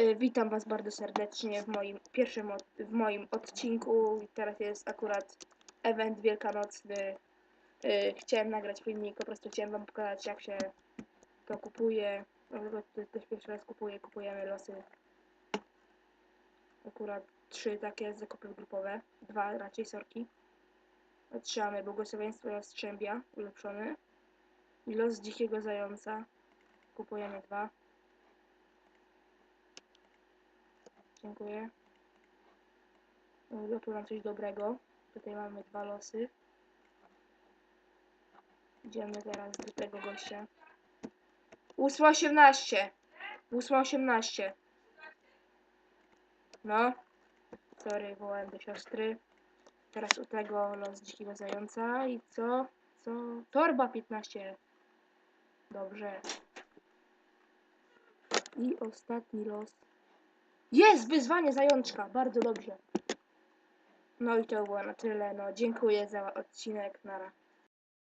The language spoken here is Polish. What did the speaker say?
Y, Witam Was bardzo serdecznie w moim pierwszym w moim odcinku. Teraz jest akurat event wielkanocny. Y, Chciałem nagrać filmik, po prostu chciałem Wam pokazać jak się to kupuje. Dlatego też pierwszy raz kupuję, kupujemy losy. Akurat trzy takie zakupy grupowe, dwa raczej sorki. Otrzymamy błogosławieństwo Jastrzębia, ulepszony. I los dzikiego zająca. Kupujemy dwa. Dziękuję. Mówię tu nam coś dobrego. Tutaj mamy dwa losy. Idziemy teraz do tego gościa. 8.18. 8.18. No. Sorry, wołałem do siostry. Teraz u tego los dzikiego zająca. I co? Co? Torba 15. Dobrze. I ostatni los. Jest! Wyzwanie zajączka! Bardzo dobrze. No i to było na tyle. No, dziękuję za odcinek. Nara.